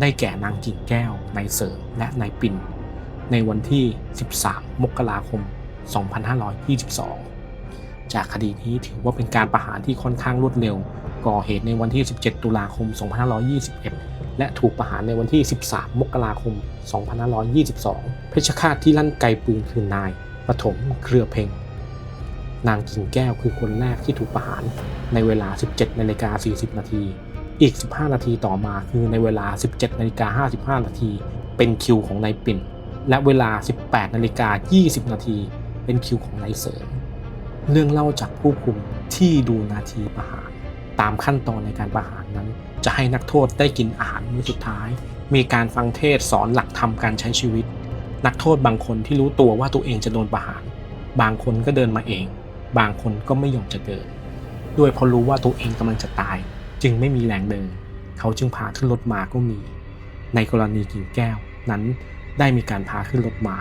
ได้แก่นางกิ่งแก้ว นายเสริมและนายปิ่น ในวันที่ 13 มกราคม 2522 จากคดีนี้ถือว่าเป็นการประหารที่ค่อนข้างรวดเร็ว ก่อเหตุในวันที่ 17 ตุลาคม 2521 และถูกประหารในวันที่ 13 มกราคม 2522 เพชฌฆาตที่ลั่นไกปืนคือนายปฐมเครือเพ็งนางกิ่งแก้วคือคนแรกที่ถูกประหารในเวลา 17นาฬิกา40 นาที อีก 15 นาทีต่อมาคือในเวลา 17นาฬิกา55 นาทีเป็นคิวของนายปิ่น และเวลา 18นาฬิกา20 นาทีเป็นคิวของนายเสริมเรื่องเล่าจากผู้คุมที่ดูนาทีประหาร ตามขั้นตอนในการประหารนั้น จะให้นักโทษได้กินอาหารมื้อสุดท้าย มีการฟังเทศสอนหลักธรรมการใช้ชีวิต นักโทษบางคนที่รู้ตัวว่าตัวเองจะโดนประหาร บางคนก็เดินมาเอง บางคนก็ไม่ยอมจะเดิน ด้วยเพราะรู้ว่าตัวเองกำลังจะตาย จึงไม่มีแรงเดิน เขาจึงพาขึ้นรถมาก็มี ในกรณีกิ่งแก้วนั้นได้มีการพาขึ้นรถมา